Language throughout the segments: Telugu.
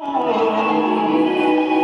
Oh.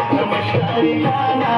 जाना